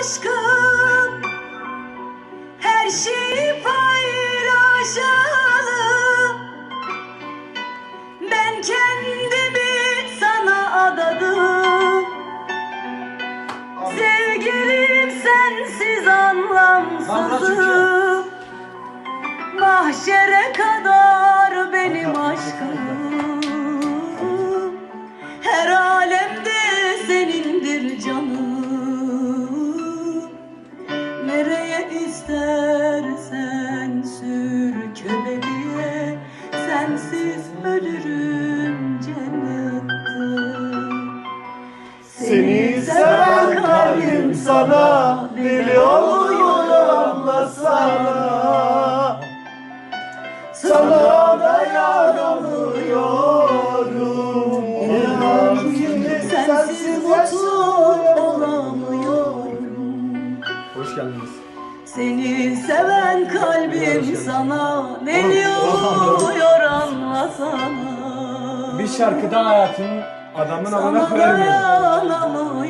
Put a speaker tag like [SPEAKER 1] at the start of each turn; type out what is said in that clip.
[SPEAKER 1] aşkım. Her şeyi paylaşalım. Ben kendimi sana adadım. Sevgilim sensiz anlamsızım. Mahşere kadar istersen sür köleğe Sensiz ölürüm cennette.
[SPEAKER 2] Seni seven kalbim sana deli oluyor anlasana Sana? Da yaranıyorum İnan ki
[SPEAKER 1] Sensiz mutlu olamıyorum.
[SPEAKER 2] Hoş geldiniz.
[SPEAKER 1] Seni seven kalbim sana deli oluyor anlasana
[SPEAKER 2] Bir şarkıda hayatın adamın koyamıyorum.
[SPEAKER 1] dayanamıyorum